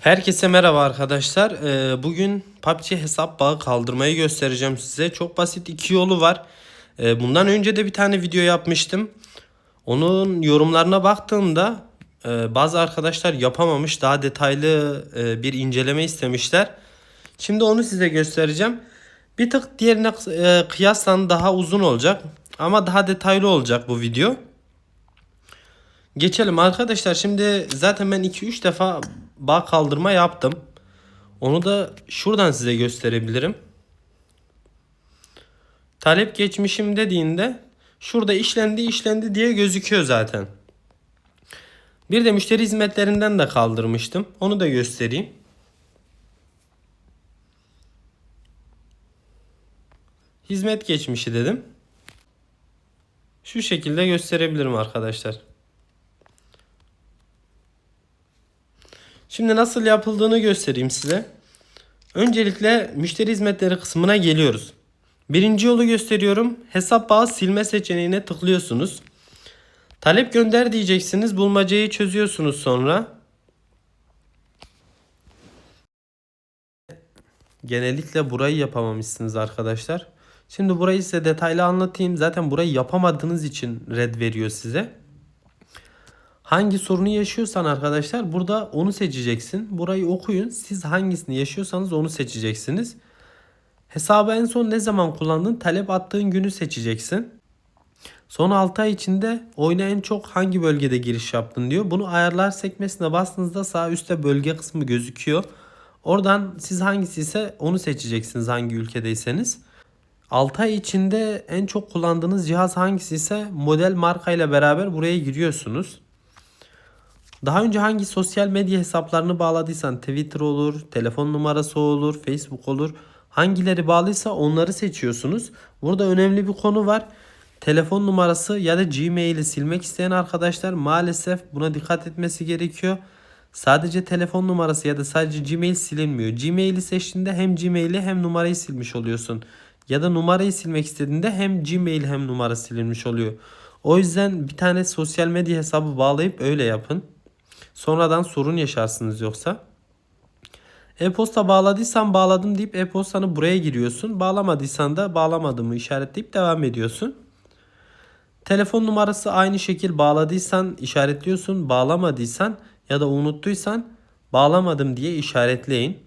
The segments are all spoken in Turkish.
Herkese merhaba arkadaşlar. Ee, Bugün PUBG hesap bağı kaldırmayı göstereceğim size. Çok basit iki yolu var. Ee, Bundan önce de bir tane video yapmıştım. Onun yorumlarına baktığımda e, bazı arkadaşlar yapamamış. Daha detaylı e, bir inceleme istemişler. Şimdi onu size göstereceğim. Bir tık diğerine e, kıyasla daha uzun olacak. Ama daha detaylı olacak bu video. Geçelim arkadaşlar. Şimdi zaten ben 2-3 defa bağ kaldırma yaptım. Onu da şuradan size gösterebilirim. Talep geçmişim dediğinde şurada işlendi işlendi diye gözüküyor zaten. Bir de müşteri hizmetlerinden de kaldırmıştım. Onu da göstereyim. Hizmet geçmişi dedim. Şu şekilde gösterebilirim arkadaşlar. Şimdi nasıl yapıldığını göstereyim size. Öncelikle müşteri hizmetleri kısmına geliyoruz. Birinci yolu gösteriyorum. Hesap bağı silme seçeneğine tıklıyorsunuz. Talep gönder diyeceksiniz. Bulmacayı çözüyorsunuz sonra. Genellikle burayı yapamamışsınız arkadaşlar. Şimdi burayı size detaylı anlatayım. Zaten burayı yapamadığınız için red veriyor size. Hangi sorunu yaşıyorsan arkadaşlar burada onu seçeceksin. Burayı okuyun. Siz hangisini yaşıyorsanız onu seçeceksiniz. Hesabı en son ne zaman kullandın? Talep attığın günü seçeceksin. Son 6 ay içinde oyuna en çok hangi bölgede giriş yaptın diyor. Bunu ayarlar sekmesine bastığınızda sağ üstte bölge kısmı gözüküyor. Oradan siz hangisi ise onu seçeceksiniz hangi ülkedeyseniz. 6 ay içinde en çok kullandığınız cihaz hangisi ise model marka ile beraber buraya giriyorsunuz. Daha önce hangi sosyal medya hesaplarını bağladıysan Twitter olur, telefon numarası olur, Facebook olur. Hangileri bağlıysa onları seçiyorsunuz. Burada önemli bir konu var. Telefon numarası ya da Gmail'i silmek isteyen arkadaşlar maalesef buna dikkat etmesi gerekiyor. Sadece telefon numarası ya da sadece Gmail silinmiyor. Gmail'i seçtiğinde hem Gmail'i hem numarayı silmiş oluyorsun. Ya da numarayı silmek istediğinde hem Gmail hem numara silinmiş oluyor. O yüzden bir tane sosyal medya hesabı bağlayıp öyle yapın. Sonradan sorun yaşarsınız yoksa. E-posta bağladıysan bağladım deyip e-postanı buraya giriyorsun. Bağlamadıysan da bağlamadığımı işaretleyip devam ediyorsun. Telefon numarası aynı şekil bağladıysan işaretliyorsun. Bağlamadıysan ya da unuttuysan bağlamadım diye işaretleyin.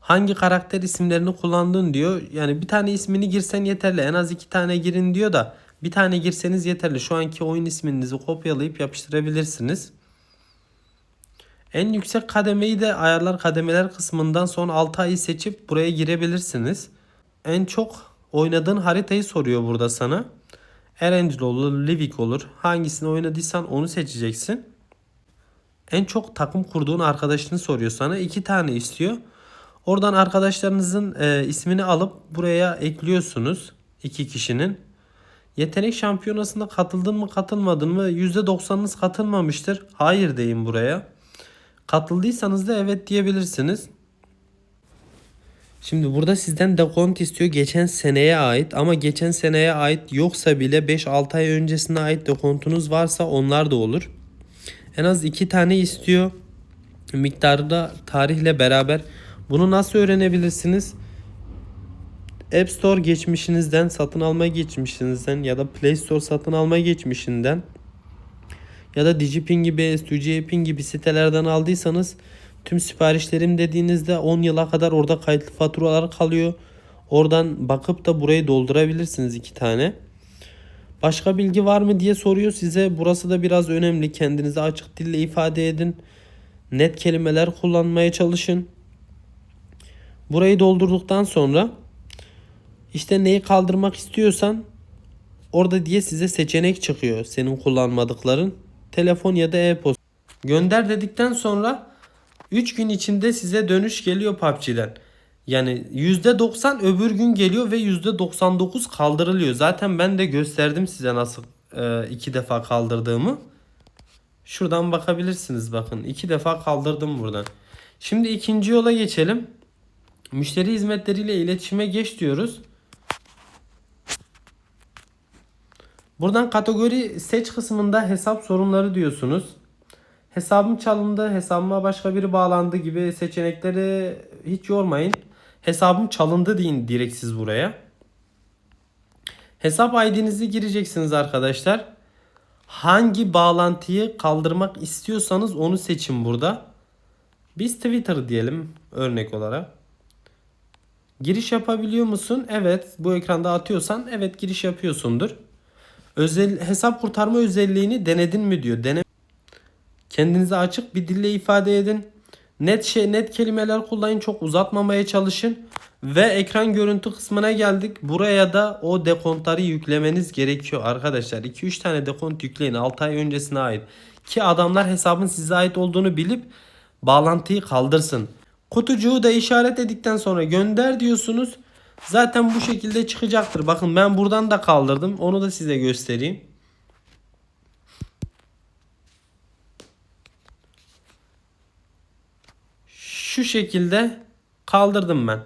Hangi karakter isimlerini kullandın diyor. Yani bir tane ismini girsen yeterli. En az iki tane girin diyor da bir tane girseniz yeterli. Şu anki oyun isminizi kopyalayıp yapıştırabilirsiniz. En yüksek kademeyi de ayarlar kademeler kısmından son 6 ayı seçip buraya girebilirsiniz. En çok oynadığın haritayı soruyor burada sana. Erangel olur, Livik olur. Hangisini oynadıysan onu seçeceksin. En çok takım kurduğun arkadaşını soruyor sana. iki tane istiyor. Oradan arkadaşlarınızın e, ismini alıp buraya ekliyorsunuz. iki kişinin. Yetenek şampiyonasında katıldın mı katılmadın mı? %90'ınız katılmamıştır. Hayır deyin buraya. Katıldıysanız da evet diyebilirsiniz. Şimdi burada sizden dekont istiyor geçen seneye ait ama geçen seneye ait yoksa bile 5-6 ay öncesine ait dekontunuz varsa onlar da olur. En az 2 tane istiyor. Miktarı da tarihle beraber. Bunu nasıl öğrenebilirsiniz? App Store geçmişinizden, satın alma geçmişinizden ya da Play Store satın alma geçmişinden ya da Digipin gibi, STUGPin gibi sitelerden aldıysanız tüm siparişlerim dediğinizde 10 yıla kadar orada kayıtlı faturalar kalıyor. Oradan bakıp da burayı doldurabilirsiniz iki tane. Başka bilgi var mı diye soruyor size. Burası da biraz önemli. Kendinizi açık dille ifade edin. Net kelimeler kullanmaya çalışın. Burayı doldurduktan sonra işte neyi kaldırmak istiyorsan orada diye size seçenek çıkıyor. Senin kullanmadıkların telefon ya da e-posta. Gönder dedikten sonra 3 gün içinde size dönüş geliyor PUBG'den. Yani %90 öbür gün geliyor ve %99 kaldırılıyor. Zaten ben de gösterdim size nasıl e, iki defa kaldırdığımı. Şuradan bakabilirsiniz bakın. iki defa kaldırdım buradan. Şimdi ikinci yola geçelim. Müşteri hizmetleriyle iletişime geç diyoruz. Buradan kategori seç kısmında hesap sorunları diyorsunuz. hesabım çalındı, hesabıma başka biri bağlandı gibi seçenekleri hiç yormayın. Hesabım çalındı deyin direkt siz buraya. Hesap ID'nizi gireceksiniz arkadaşlar. Hangi bağlantıyı kaldırmak istiyorsanız onu seçin burada. Biz Twitter diyelim örnek olarak. Giriş yapabiliyor musun? Evet. Bu ekranda atıyorsan evet giriş yapıyorsundur. Özel hesap kurtarma özelliğini denedin mi diyor. Dene Kendinize açık bir dille ifade edin. Net şey net kelimeler kullanın. Çok uzatmamaya çalışın. Ve ekran görüntü kısmına geldik. Buraya da o dekontları yüklemeniz gerekiyor arkadaşlar. 2-3 tane dekont yükleyin 6 ay öncesine ait. Ki adamlar hesabın size ait olduğunu bilip bağlantıyı kaldırsın. Kutucuğu da işaret edikten sonra gönder diyorsunuz. Zaten bu şekilde çıkacaktır. Bakın ben buradan da kaldırdım. Onu da size göstereyim. Şu şekilde kaldırdım ben.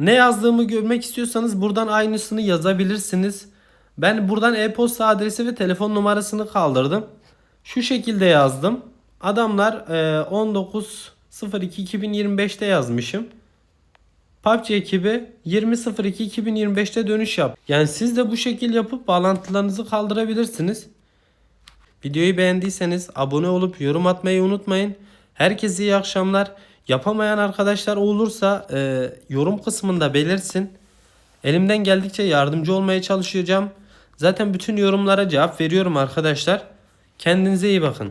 Ne yazdığımı görmek istiyorsanız buradan aynısını yazabilirsiniz. Ben buradan e-posta adresi ve telefon numarasını kaldırdım. Şu şekilde yazdım. Adamlar e, 19.02.2025'te yazmışım. PUBG ekibi 20.02.2025'te dönüş yap. Yani siz de bu şekil yapıp bağlantılarınızı kaldırabilirsiniz. Videoyu beğendiyseniz abone olup yorum atmayı unutmayın. Herkese iyi akşamlar. Yapamayan arkadaşlar olursa e, yorum kısmında belirsin. Elimden geldikçe yardımcı olmaya çalışacağım. Zaten bütün yorumlara cevap veriyorum arkadaşlar. Kendinize iyi bakın.